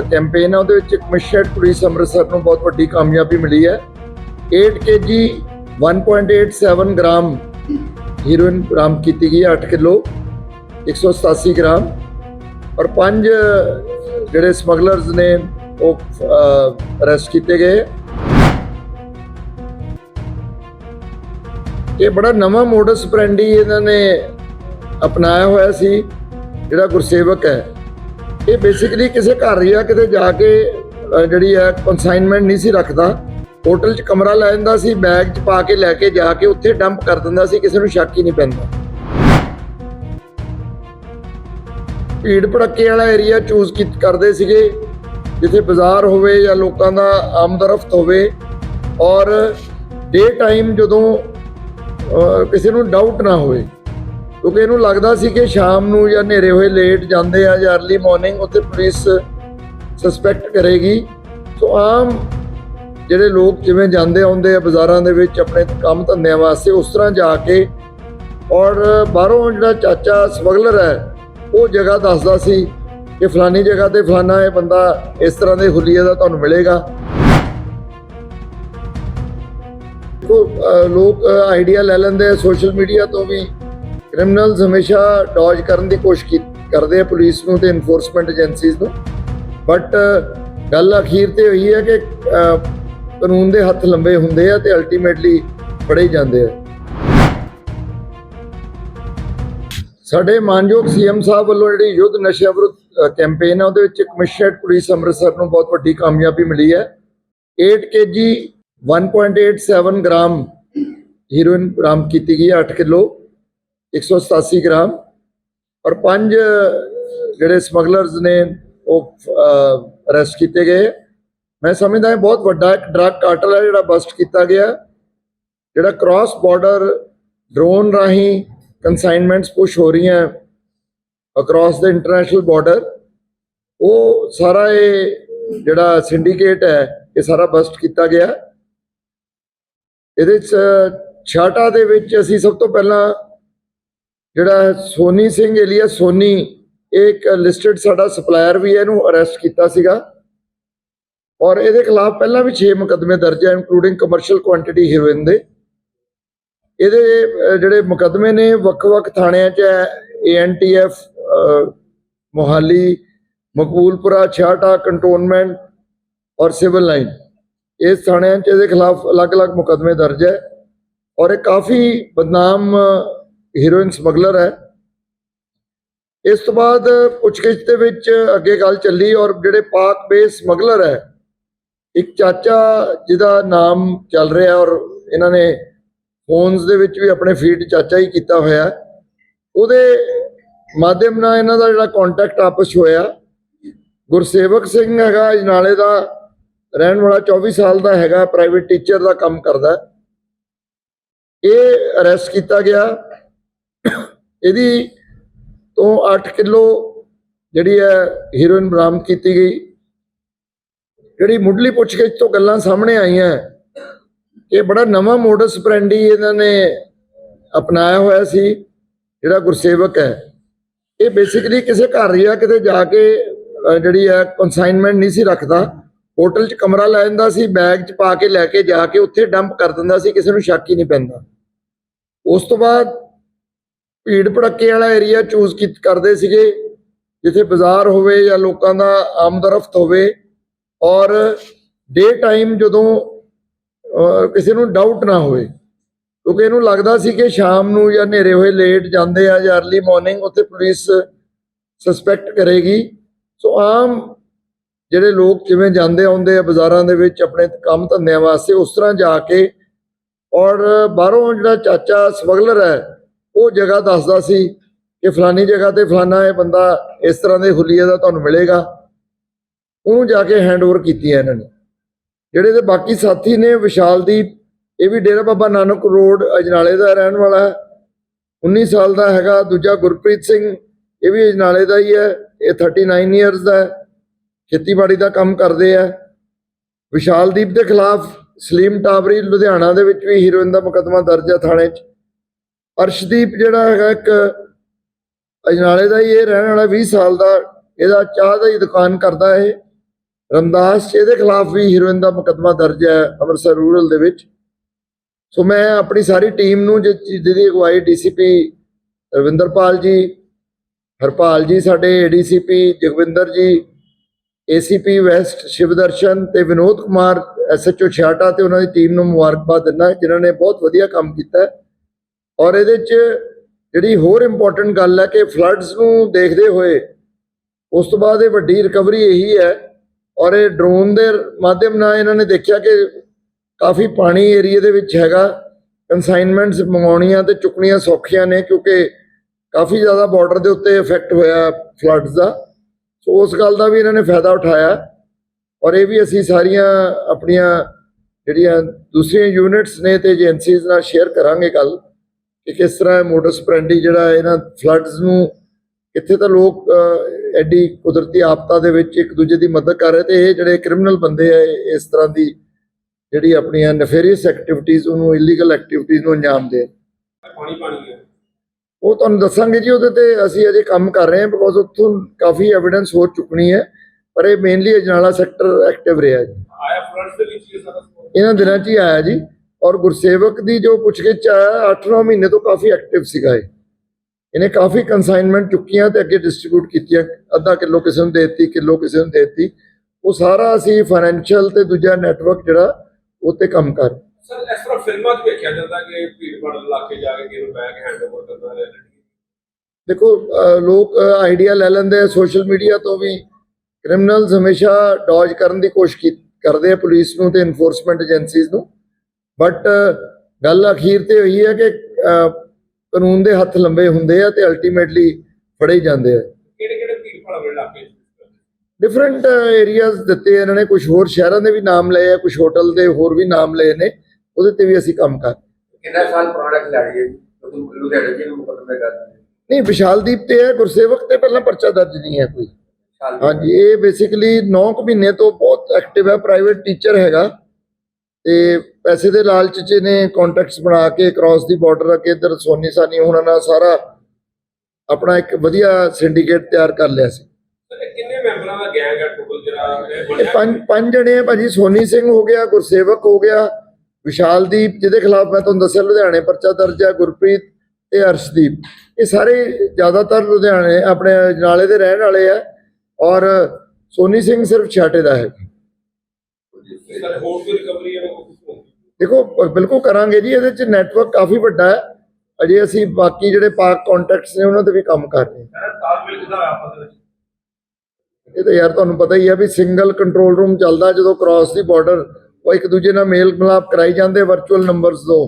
Campaign ਹੈ ਉਹਦੇ ਵਿੱਚ ਕਮਿਸ਼ਨਰਡ ਪੁਲਿਸ ਅੰਮ੍ਰਿਤਸਰ ਨੂੰ ਬਹੁਤ ਵੱਡੀ ਕਾਮਯਾਬੀ ਮਿਲੀ ਹੈ। 8 ਕੇਜੀ 1.87 ਗ੍ਰਾਮ ਹੀਰੋਇਨ ਬਰਾਮਦ ਕੀਤੀ ਗਈ ਹੈ 8 ਕਿਲੋ 187 ਗ੍ਰਾਮ। ਔਰ ਪੰਜ, ਜਿਹੜੇ ਸਮਗਲਰਸ ਨੇ, ਉਹ ਅਰੈਸਟ ਕੀਤੇ ਗਏ। ਇਹ ਬੜਾ ਨਵਾਂ ਮੋਡਸ ਪ੍ਰੈਂਡੀ ਇਹਨਾਂ ਨੇ ਅਪਣਾਇਆ ਹੋਇਆ ਸੀ, ਜਿਹੜਾ ਗੁਰਸੇਵਕ ਹੈ। ਇਹ ਬੇਸਿਕਲੀ ਕਿਸੇ ਘਰ ਜਾਂ ਕਿਤੇ ਜਾ ਕੇ ਜਿਹੜੀ ਹੈ ਕਨਸਾਈਨਮੈਂਟ ਨਹੀਂ ਸੀ ਰੱਖਦਾ। ਹੋਟਲ 'ਚ ਕਮਰਾ ਲੈ ਜਾਂਦਾ ਸੀ ਬੈਗ 'ਚ ਪਾ ਕੇ ਲੈ ਕੇ ਜਾ ਕੇ ਉੱਥੇ ਡੰਪ ਕਰ ਦਿੰਦਾ ਸੀ, ਕਿਸੇ ਨੂੰ ਸ਼ੱਕ ਹੀ ਨਹੀਂ ਪੈਂਦਾ। ਭੀੜ ਭੜੱਕੇ ਵਾਲਾ ਏਰੀਆ ਚੂਜ਼ ਕਰਦੇ ਸੀਗੇ, ਜਿੱਥੇ ਬਾਜ਼ਾਰ ਹੋਵੇ ਜਾਂ ਲੋਕਾਂ ਦਾ ਆਮਦਰਫਤ ਹੋਵੇ। ਔਰ ਡੇ ਟਾਈਮ ਜਦੋਂ ਕਿਸੇ ਨੂੰ ਡਾਊਟ ਨਾ ਹੋਵੇ ਕਿਉਂਕਿ ਇਹਨੂੰ ਲੱਗਦਾ ਸੀ ਕਿ ਸ਼ਾਮ ਨੂੰ ਜਾਂ ਹਨੇਰੇ ਹੋਏ ਲੇਟ ਜਾਂਦੇ ਆ ਜਾਂ अर्ਲੀ ਮਾਰਨਿੰਗ ਉੱਥੇ ਪੁਲਿਸ ਸਸਪੈਕਟ ਕਰੇਗੀ। ਸੋ ਆਮ ਜਿਹੜੇ ਲੋਕ ਜਿਵੇਂ ਜਾਂਦੇ ਆਉਂਦੇ ਆ ਬਾਜ਼ਾਰਾਂ ਦੇ ਵਿੱਚ ਆਪਣੇ ਕੰਮ ਧੰਦਿਆਂ ਵਾਸਤੇ, ਉਸ ਤਰ੍ਹਾਂ ਜਾ ਕੇ ਔਰ ਬਾਹਰੋਂ ਜਿਹੜਾ ਚਾਚਾ ਸਮਗਲਰ ਹੈ, ਉਹ ਜਗ੍ਹਾ ਦੱਸਦਾ ਸੀ ਕਿ ਫਲਾਨੀ ਜਗ੍ਹਾ ਤੇ ਫਲਾਨਾ ਇਹ ਬੰਦਾ ਇਸ ਤਰ੍ਹਾਂ ਦੇ ਹੁਲੀਏ ਦਾ ਤੁਹਾਨੂੰ ਮਿਲੇਗਾ। ਲੋਕ ਆਈਡੀਆ ਲੈ ਲੈਂਦੇ ਆ ਸੋਸ਼ਲ ਮੀਡੀਆ ਤੋਂ ਵੀ। ਕ੍ਰਿਮੀਨਲਸ ਹਮੇਸ਼ਾ ਡੌਜ ਕਰਨ ਦੀ ਕੋਸ਼ਿਸ਼ ਕੀ- ਕਰਦੇ ਆ ਪੁਲਿਸ ਨੂੰ ਤੇ ਇਨਫੋਰਸਮੈਂਟ ਏਜੰਸੀਜ਼ ਨੂੰ। ਬਟ ਗੱਲ ਅਖੀਰ ਤੇ ਹੋਈ ਹੈ ਕਿ ਕਾਨੂੰਨ ਦੇ ਹੱਥ ਲੰਬੇ ਹੁੰਦੇ ਆ ਤੇ ਅਲਟੀਮੇਟਲੀ ਫੜੇ ਜਾਂਦੇ ਆ। ਸਾਡੇ ਮਾਨਯੋਗ ਸੀਐਮ ਸਾਹਿਬ ਵੱਲੋਂ ਜਿਹੜੀ ਯੁੱਧ ਨਸ਼ਾ ਵਿਰੁੱਧ ਕੈਂਪੇਨ ਹੈ ਉਹਦੇ ਵਿੱਚ ਕਮਿਸ਼ਨਰਡ ਪੁਲਿਸ ਅੰਮ੍ਰਿਤਸਰ ਨੂੰ ਬਹੁਤ ਵੱਡੀ ਕਾਮਯਾਬੀ ਮਿਲੀ ਹੈ। 8 ਕੇਜੀ 1.87 ਗ੍ਰਾਮ ਹੀਰੋਇਨ ਬਰਾਮਦ ਕੀਤੀ ਗਈ ਹੈ 8 ਕਿਲੋ। 187 ਗ੍ਰਾਮ ਔਰ ਪੰਜ, ਜਿਹੜੇ ਸਮਗਲਰਸ ਨੇ, ਉਹ ਅਰੈਸਟ ਕੀਤੇ ਗਏ। ਮੈਂ ਸਮਝਦਾ ਇਹ ਬਹੁਤ ਵੱਡਾ ਇੱਕ ਡਰੱਗ ਕਾਰਟਲ ਹੈ, ਜਿਹੜਾ ਬਸਟ ਕੀਤਾ ਗਿਆ, ਜਿਹੜਾ ਕ੍ਰਾਸ ਬਾਰਡਰ ਡਰੋਨ ਰਾਹੀਂ ਕਨਸਾਈਨਮੈਂਟਸ ਪੁਸ਼ ਹੋ ਰਹੀਆਂ ਅਕ੍ਰਾਸ ਦਾ ਇੰਟਰਨੈਸ਼ਨਲ ਬਾਰਡਰ ਉਹ ਸਾਰਾ ਇਹ ਜਿਹੜਾ ਸਿੰਡੀਕੇਟ ਹੈ, ਇਹ ਸਾਰਾ ਬਸਟ ਕੀਤਾ ਗਿਆ। ਇਹਦੇ ਚ, ਛਾਟਾ ਦੇ ਵਿੱਚ ਅਸੀਂ ਸਭ ਤੋਂ ਪਹਿਲਾਂ ਜਿਹੜਾ ਸੋਨੀ ਸਿੰਘ ਏਲੀਆ ਸੋਨੀ, ਇਹ ਇੱਕ ਲਿਸਟਡ ਸਾਡਾ ਸਪਲਾਇਰ ਵੀ ਹੈ, ਇਹਨੂੰ ਅਰੈਸਟ ਕੀਤਾ ਸੀਗਾ। ਔਰ ਇਹਦੇ ਖਿਲਾਫ ਪਹਿਲਾਂ ਵੀ 6 ਮੁਕੱਦਮੇ ਦਰਜ ਹੈ ਇਨਕਲੂਡਿੰਗ ਕਮਰਸ਼ੀਅਲ ਕੁਆਂਟੀਟੀ ਹੀਰੋਇਨ ਦੇ। ਇਹਦੇ ਜਿਹੜੇ ਮੁਕੱਦਮੇ ਨੇ, ਵੱਖ-ਵੱਖ ਥਾਣਿਆਂ 'ਚ ਏਐਨਟੀਐਫ ਮੋਹਾਲੀ, ਮਕਬੂਲਪੁਰਾ ਛਾਟਾ ਕੰਟੋਨਮੈਂਟ ਔਰ ਸਿਵਲ ਲਾਈਨ ਇਸ ਥਾਣਿਆਂ 'ਚ ਇਹਦੇ ਖਿਲਾਫ ਅਲੱਗ-ਅਲੱਗ ਮੁਕੱਦਮੇ ਦਰਜ ਹੈ। ਔਰ ਇਹ ਕਾਫੀ ਬਦਨਾਮ ਹੀਰੋਇਨ ਸਮਗਲਰ ਹੈ। ਇਸ ਤੋਂ ਬਾਅਦ ਪੁੱਛਗਿੱਛ ਦੇ ਵਿੱਚ ਅੱਗੇ ਗੱਲ ਚੱਲੀ ਔਰ ਜਿਹੜੇ ਪਾਕ ਬੇਸ ਸਮਗਲਰ ਹੈ, ਇੱਕ ਚਾਚਾ ਜਿਹਦਾ ਨਾਮ ਚੱਲ ਰਿਹਾ ਔਰ ਇਹਨਾਂ ਨੇ ਫੋਨਸ ਦੇ ਵਿੱਚ ਵੀ ਆਪਣੇ ਫੀਡ ਚਾਚਾ ਹੀ ਕੀਤਾ ਹੋਇਆ। ਉਹਦੇ ਮਾਧਿਅਮ ਨਾਲ ਇਹਨਾਂ ਦਾ ਜਿਹੜਾ ਕੰਟੈਕਟ ਆਪਸ ਹੋਇਆ। ਗੁਰਸੇਵਕ ਸਿੰਘ ਹੈਗਾ ਅਜਨਾਲੇ ਦਾ ਰਹਿਣ ਵਾਲਾ 24 ਸਾਲ ਦਾ ਹੈਗਾ ਪ੍ਰਾਈਵੇਟ ਟੀਚਰ ਦਾ ਕੰਮ ਕਰਦਾ। ਇਹ ਅਰੈਸਟ ਕੀਤਾ ਗਿਆ। ਇਹਦੀ ਤੋਂ 8 ਕਿਲੋ ਜਿਹੜੀ ਹੈ ਹੀਰੋਇਨ ਬਰਾਮਦ ਕੀਤੀ ਗਈ। ਜਿਹੜੀ ਮੁੱਢਲੀ ਪੁੱਛਗਿੱਛ ਤੋਂ ਗੱਲਾਂ ਸਾਹਮਣੇ ਆਈਆਂ ਇਹ ਬੜਾ ਨਵਾਂ ਮੋਡਸ ਪ੍ਰੈਂਡੀ ਇਹਨਾਂ ਨੇ ਅਪਣਾਇਆ ਹੋਇਆ ਸੀ, ਜਿਹੜਾ ਗੁਰਸੇਵਕ ਹੈ। ਇਹ ਬੇਸਿਕਲੀ ਕਿਸੇ ਘਰ ਜਾਂ ਕਿਤੇ ਜਾ ਕੇ ਜਿਹੜੀ ਹੈ ਕਨਸਾਈਨਮੈਂਟ ਨਹੀਂ ਸੀ ਰੱਖਦਾ। ਹੋਟਲ 'ਚ ਕਮਰਾ ਲੈ ਜਾਂਦਾ ਸੀ ਬੈਗ 'ਚ ਪਾ ਕੇ ਲੈ ਕੇ ਜਾ ਕੇ ਉੱਥੇ ਡੰਪ ਕਰ ਦਿੰਦਾ ਸੀ, ਕਿਸੇ ਨੂੰ ਸ਼ੱਕ ਹੀ ਨਹੀਂ ਪੈਂਦਾ। ਉਸ ਤੋਂ ਬਾਅਦ ਭੀੜ ਭੜੱਕੇ ਵਾਲਾ ਏਰੀਆ ਚੂਜ਼ ਕਰਦੇ ਸੀਗੇ, ਜਿੱਥੇ ਬਾਜ਼ਾਰ ਹੋਵੇ ਜਾਂ ਲੋਕਾਂ ਦਾ ਆਮਦਰਫਤ ਹੋਵੇ, ਔਰ ਡੇ ਟਾਈਮ ਜਦੋਂ ਕਿਸੇ ਨੂੰ ਡਾਊਟ ਨਾ ਹੋਵੇ, ਕਿਉਂਕਿ ਇਹਨੂੰ ਲੱਗਦਾ ਸੀ ਕਿ ਸ਼ਾਮ ਨੂੰ ਜਾਂ ਹਨੇਰੇ ਹੋਏ ਲੇਟ ਜਾਂਦੇ ਆ ਜਾਂ अर्ਲੀ ਮਾਰਨਿੰਗ ਉੱਥੇ ਪੁਲਿਸ ਸਸਪੈਕਟ ਕਰੇਗੀ। ਸੋ ਆਮ ਜਿਹੜੇ ਲੋਕ ਜਿਵੇਂ ਜਾਂਦੇ ਆਉਂਦੇ ਆ ਬਾਜ਼ਾਰਾਂ ਦੇ ਵਿੱਚ ਆਪਣੇ ਕੰਮ ਧੰਦਿਆਂ ਵਾਸਤੇ, ਉਸ ਤਰ੍ਹਾਂ ਜਾ ਕੇ, ਔਰ ਬਾਹਰੋਂ ਜਿਹੜਾ ਚਾਚਾ ਸਮਗਲਰ ਹੈ ਉਹ ਜਗ੍ਹਾ ਦੱਸਦਾ ਸੀ ਕਿ ਫਲਾਨੀ ਜਗ੍ਹਾ ਤੇ ਫਲਾਨਾ ਇਹ ਬੰਦਾ ਇਸ ਤਰ੍ਹਾਂ ਦੇ ਹੁਲੀਏ ਦਾ ਤੁਹਾਨੂੰ ਮਿਲੇਗਾ। ਉਹਨੂੰ ਜਾ ਕੇ ਹੈਂਡਓਵਰ ਕੀਤੀਆਂ ਇਹਨਾਂ ਨੇ। ਜਿਹੜੇ ਦੇ ਬਾਕੀ ਸਾਥੀ ਨੇ ਵਿਸ਼ਾਲਦੀਪ ਇਹ ਵੀ ਡੇਰਾ ਬਾਬਾ ਨਾਨਕ ਰੋਡ, ਅਜਨਾਲੇ ਦਾ ਰਹਿਣ ਵਾਲਾ ਹੈ। 19 ਸਾਲ ਦਾ ਹੈਗਾ, ਦੂਜਾ ਗੁਰਪ੍ਰੀਤ ਸਿੰਘ, ਇਹ ਵੀ ਅਜਨਾਲੇ ਦਾ ਹੀ ਹੈ। ਇਹ 39 ਇਅਰਸ ਦਾ ਹੈ। ਖੇਤੀਬਾੜੀ ਦਾ ਕੰਮ ਕਰਦੇ ਆ। ਵਿਸ਼ਾਲਦੀਪ ਦੇ ਖਿਲਾਫ ਸਲੀਮ ਟਾਵਰੀ ਲੁਧਿਆਣਾ ਦੇ ਵਿੱਚ ਵੀ ਹੀਰੋਇਨ ਦਾ ਮੁਕੱਦਮਾ ਦਰਜ ਹੈ ਥਾਣੇ 'ਚ। ਅਰਸ਼ਦੀਪ ਜਿਹੜਾ ਹੈਗਾ ਇੱਕ ਅਜਨਾਲੇ ਦਾ ਹੀ ਇਹ ਰਹਿਣ ਵਾਲਾ 20 ਸਾਲ ਦਾ, ਇਹਦਾ ਚਾਹ ਦਾ ਹੀ ਦੁਕਾਨ ਕਰਦਾ ਇਹ ਰਮਦਾਸ ਇਹਦੇ ਖਿਲਾਫ ਵੀ ਹੀਰੋਇਨ ਦਾ ਮੁਕੱਦਮਾ ਦਰਜ ਹੈ ਅੰਮ੍ਰਿਤਸਰ ਰੂਰਲ ਦੇ ਵਿੱਚ ਸੋ ਮੈਂ ਆਪਣੀ ਸਾਰੀ ਟੀਮ ਨੂੰ ਜਿ- ਜਿਹਦੀ ਅਗਵਾਈ ਡੀਸੀਪੀ ਰਵਿੰਦਰਪਾਲ ਜੀ, ਹਰਪਾਲ ਜੀ, ਸਾਡੇ ਏਡੀਸੀਪੀ ਜਗਵਿੰਦਰ ਜੀ ਏਸੀਪੀ ਵੈਸਟ ਸ਼ਿਵਦਰਸ਼ਨ ਤੇ ਵਿਨੋਦ ਕੁਮਾਰ ਐਸਐਚਓ ਛਿਆਟਾ ਤੇ ਉਹਨਾਂ ਦੀ ਟੀਮ ਨੂੰ ਮੁਬਾਰਕਬਾਦ ਦਿੰਦਾ, ਜਿਨ੍ਹਾਂ ਨੇ ਬਹੁਤ ਵਧੀਆ ਕੰਮ ਕੀਤਾ ਹੈ। ਔਰ ਇਹਦੇ 'ਚ ਜਿਹੜੀ ਹੋਰ ਇੰਪੋਰਟੈਂਟ ਗੱਲ ਹੈ ਕਿ ਫਲੱਡਸ ਨੂੰ ਦੇਖਦੇ ਹੋਏ ਉਸ ਤੋਂ ਬਾਅਦ ਇਹ ਵੱਡੀ ਰਿਕਵਰੀ ਇਹੀ ਹੈ ਔਰ ਇਹ ਡਰੋਨ ਦੇ ਮਾਧਿਅਮ ਨਾਲ ਇਹਨਾਂ ਨੇ ਦੇਖਿਆ ਕਿ ਕਾਫੀ ਪਾਣੀ ਏਰੀਆ ਦੇ ਵਿੱਚ ਹੈਗਾ ਕਨਸਾਈਨਮੈਂਟਸ ਮੰਗਾਉਣੀਆਂ ਤੇ ਚੁੱਕਣੀਆਂ ਸੌਖੀਆਂ ਨੇ ਕਿਉਂਕਿ ਕਾਫੀ ਜ਼ਿਆਦਾ ਬਾਰਡਰ ਦੇ ਉੱਤੇ ਇਫੈਕਟ ਹੋਇਆ ਫਲੱਡਸ ਦਾ। ਸੋ ਉਸ ਗੱਲ ਦਾ ਵੀ ਇਹਨਾਂ ਨੇ ਫਾਇਦਾ ਉਠਾਇਆ ਔਰ ਇਹ ਵੀ ਅਸੀਂ ਸਾਰੀਆਂ ਆਪਣੀਆਂ ਜਿਹੜੀਆਂ ਦੂਸਰੀਆਂ ਯੂਨਿਟਸ ਨੇ ਤੇ ਏਜੰਸੀਜ਼ ਨਾਲ ਸ਼ੇਅਰ ਕਰਾਂਗੇ ਕੱਲ ਕਿ ਕਿਸ ਤਰ੍ਹਾਂ ਇਹ ਮੋਡਸ ਪ੍ਰੈਂਡੀ ਜਿਹੜਾ ਇਹਨਾਂ ਫਲੱਡਸ ਨੂੰ ਕਿੱਥੇ ਤਾਂ ਲੋਕ ਐਡੀ ਕੁਦਰਤੀ ਆਪਤਾ ਦੇ ਵਿੱਚ ਇੱਕ ਦੂਜੇ ਦੀ ਮਦਦ ਕਰ ਰਹੇ ਤੇ ਇਹ ਜਿਹੜੇ ਕ੍ਰਿਮੀਨਲ ਬੰਦੇ ਆ ਇਸ ਤਰ੍ਹਾਂ ਦੀ ਜਿਹੜੀ ਆਪਣੀਆਂ ਨਫੇਰੀਅਸ ਐਕਟੀਵਿਟੀਜ਼ ਉਹਨੂੰ ਇਲੀਗਲ ਐਕਟੀਵਿਟੀਜ਼ ਨੂੰ ਅੰਜਾਮ ਦੇ। ਪਾਣੀ ਪਾਣੀ ਹੈ ਉਹ ਤੁਹਾਨੂੰ ਦੱਸਾਂਗੇ ਜੀ ਉਹਦੇ ਤੇ ਅਸੀਂ ਅਜੇ ਕੰਮ ਕਰ ਰਹੇ ਹਾਂ ਬਿਕੋਜ਼ ਉੱਥੋਂ ਕਾਫੀ ਐਵੀਡੈਂਸ ਹੋ ਚੁੱਕਣੀ ਹੈ ਪਰ ਇਹ ਮੇਨਲੀ ਅਜਨਾਲਾ ਸੈਕਟਰ ਐਕਟਿਵ ਰਿਹਾ ਜੀ ਆਇਆ ਫਲੱਡ ਦੇ ਵਿੱਚ। ਇਹਨਾਂ ਦਿਨਾਂ 'ਚ ਹੀ ਆਇਆ ਜੀ। ਔਰ ਗੁਰਸੇਵਕ ਦੀ ਜੋ ਪੁੱਛਗਿੱਛ ਆਇਆ 8-9 ਮਹੀਨੇ ਤੋਂ ਕਾਫੀ ਐਕਟਿਵ ਸੀਗਾ ਇਹ। ਇਹਨੇ ਕਾਫੀ ਕਨਸਾਈਨਮੈਂਟ ਚੁੱਕੀਆਂ ਤੇ ਅੱਗੇ ਡਿਸਟ੍ਰੀਬਿਊਟ ਕੀਤੀਆਂ। ਅੱਧਾ ਕਿਲੋ ਕਿਸੇ ਨੂੰ ਦੇ ਦਿੱਤੀ ਕਿਲੋ ਕਿਸੇ ਨੂੰ ਦੇ ਦਿੱਤੀ। ਉਹ ਸਾਰਾ ਅਸੀਂ ਫਾਈਨੈਂਸ਼ੀਅਲ ਤੇ ਦੂਜਾ ਨੈਟਵਰਕ ਜਿਹੜਾ ਉਹ ਤੇ ਕੰਮ ਕਰ। ਸਰ ਇਸ ਤਰ੍ਹਾਂ ਫਿਲਮਾਂ 'ਚ ਵੇਖਿਆ ਜਾਂਦਾ ਕਿ ਭੀੜ ਭਾੜ ਇਲਾਕੇ ਜਾ ਕੇ ਕਿਹਨੂੰ ਬੈਗ ਹੈਂਡਓਵਰ ਲੈ ਲੈਣੀ ਦੇਖੋ ਲੋਕ ਆਈਡੀਆ ਲੈ ਲੈਂਦੇ ਆ ਸੋਸ਼ਲ ਮੀਡੀਆ ਤੋਂ ਵੀ। ਕ੍ਰਿਮੀਨਲਸ ਹਮੇਸ਼ਾ ਡੌਜ ਕਰਨ ਦੀ ਕੋਸ਼ਿਸ਼ ਕਰਦੇ ਆ ਪੁਲਿਸ ਨੂੰ ਤੇ ਇਨਫੋਰਸਮੈਂਟ ਏਜੰਸੀਜ਼ ਨੂੰ। ਬਟ ਗੱਲ ਅਖੀਰ ਤੇ ਹੋਈ ਹੈ ਕਿ ਕਾਨੂੰਨ ਦੇ ਹੱਥ ਲੰਬੇ ਹੁੰਦੇ ਆ ਤੇ ਅਲਟੀਮੇਟਲੀ ਫੜੇ ਜਾਂਦੇ ਆ। ਕਿਹੜੇ ਕਿਹੜੇ ਭੀੜ ਭਾੜ ਵਾਲੇ ਇਲਾਕੇ ਡਿਫਰੈਂਟ ਏਰੀਆਜ਼ ਦਿੱਤੇ ਇਹਨਾਂ ਨੇ ਕੁਝ ਹੋਰ ਸ਼ਹਿਰਾਂ ਦੇ ਵੀ ਨਾਮ ਲਏ ਆ ਕੁਝ ਹੋਟਲ ਦੇ ਹੋਰ ਵੀ ਨਾਮ ਲਏ ਨੇ ਉਹਦੇ ਤੇ ਵੀ ਅਸੀਂ ਕੰਮ ਕਰ। ਕਿੰਨਾ ਸਾਲ ਪੁਰਾਣਾ ਖਿਲਾੜੀ ਹੈ ਜੀ? ਲੁਧਿ- ਲੁਧਿਆਣੇ ਜੀ ਨੂੰ ਮੁਕਦਮੇ ਕਰ ਨਹੀਂ ਵਿਸ਼ਾਲਦੀਪ ਤੇ ਹੈ ਗੁਰਸੇਵਕ ਤੇ ਪਹਿਲਾਂ ਪਰਚਾ ਦਰਜ ਨਹੀਂ ਹੈ ਕੋਈ। ਹਾਂਜੀ ਇਹ ਬੇਸਿਕਲੀ 9 ਮਹੀਨੇ ਤੋਂ ਬਹੁਤ ਐਕਟਿਵ ਹੈ ਪ੍ਰਾਈਵੇਟ ਟੀਚਰ ਹੈਗਾ। ਤੇ ਪੈਸੇ ਦੇ ਲਾਲਚ 'ਚ ਨੇ ਕੰਟੈਕਟਸ ਬਣਾ ਕੇ ਕ੍ਰਾਸ ਦੀ ਬਾਰਡਰ ਅੱਗੇ ਇੱਧਰ ਸੋਨੀ ਸਾਨੀ ਉਹਨਾਂ ਨਾਲ ਸਾਰਾ ਆਪਣਾ ਇੱਕ ਵਧੀਆ ਸਿੰਡੀਕੇਟ ਤਿਆਰ ਕਰ ਲਿਆ ਸੀ। ਕਿੰਨੇ ਮੈਂਬਰਾਂ ਦਾ ਗੈਂਗ ਹੈ ਟੋਟਲ ਜਿਹੜਾ ਪੰਜ ਪੰਜ ਜਣੇ ਆ ਭਾਜੀ ਸੋਨੀ ਸਿੰਘ ਹੋ ਗਿਆ ਗੁਰਸੇਵਕ ਹੋ ਗਿਆ ਵਿਸ਼ਾਲਦੀਪ ਜਿਹਦੇ ਖਿਲਾਫ ਮੈਂ ਤੁਹਾਨੂੰ ਦੱਸਿਆ ਲੁਧਿਆਣੇ ਪਰਚਾ ਦਰਜ ਹੈ ਗੁਰਪ੍ਰੀਤ ਤੇ ਅਰਸ਼ਦੀਪ। ਇਹ ਸਾਰੇ ਜ਼ਿਆਦਾਤਰ ਲੁਧਿਆਣੇ ਆਪਣੇ ਨਾਲੇ ਦੇ ਰਹਿਣ ਵਾਲੇ ਆ ਔਰ ਸੋਨੀ ਸਿੰਘ ਸਿਰਫ ਛਾਟੇ ਦਾ ਹੈ। ਹੋਰ ਕੋਈ ਰਿਕਵਰੀ ਹੈ ਦੇਖੋ ਬਿਲਕੁਲ ਕਰਾਂਗੇ ਜੀ ਇਹਦੇ ਚ ਨੈਟਵਰਕ ਕਾਫੀ ਵੱਡਾ ਹੈ। ਅਜੇ ਅਸੀਂ ਬਾਕੀ ਜਿਹੜੇ ਪਾਕ ਕੰਟੈਕਟਸ ਨੇ ਉਹਨਾਂ ਤੇ ਵੀ ਕੰਮ ਕਰ ਰਹੇ ਹਾਂ। ਸਰ ਤਾਲਮੇਲ ਕਿਦਾਂ ਹੋਇਆ ਆਪਸ ਦੇ ਵਿੱਚ? ਇਹ ਤਾਂ ਯਾਰ ਤੁਹਾਨੂੰ ਪਤਾ ਹੀ ਹੈ ਵੀ ਸਿੰਗਲ ਕੰਟਰੋਲ ਰੂਮ ਚੱਲਦਾ ਜਦੋਂ ਕ੍ਰਾਸ ਦੀ ਬਾਰਡਰ ਉਹ ਇੱਕ ਦੂਜੇ ਨਾਲ ਮੇਲ ਮਿਲਾਪ ਕਰਾਈ ਜਾਂਦੇ ਵਰਚੁਅਲ ਨੰਬਰਸ ਤੋਂ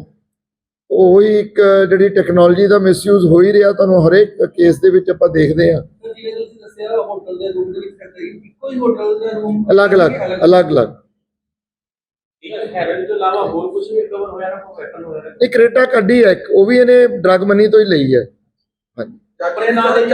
ਉਹ ਹੀ ਇੱਕ ਜਿਹੜੀ ਟੈਕਨੋਲੋਜੀ ਦਾ ਮਿਸਯੂਜ਼ ਹੋ ਹੀ ਰਿਹਾ ਤੁਹਾਨੂੰ ਹਰੇਕ ਕੇਸ ਦੇ ਵਿੱਚ ਆਪਾਂ ਦੇਖਦੇ ਹਾਂ। ਸਰ ਜਿਵੇਂ ਤੁਸੀਂ ਦੱਸਿਆ ਹੋਟਲ ਦੇ ਰੂਮ ਦੇ ਵਿੱਚ ਇੱਕੋ ਹੀ ਹੋਟਲ ਦੇ ਰੂਮ ਅਲੱਗ-ਅਲੱਗ। ਅਲੱਗ-ਅਲੱਗ। ਹੈਰਨ ਤੋਂ ਇਲਾਵਾ ਹੋਰ ਕੁਝ ਵੀ ਕਵਰ ਹੋਇਆ ਨਾ ਕੋਈ ਵੈਪਨ ਹੋਇਆ ਇੱਕ ਰੇਟਾ ਕੱਢੀ ਹੈ ਇੱਕ ਉਹ ਵੀ ਇਹਨੇ ਡਰਗ ਮਨੀ ਤੋਂ ਹੀ ਲਈ ਹੈ। ਹਾਂਜੀ ਆਪਣੇ ਨਾਂ ਦੇ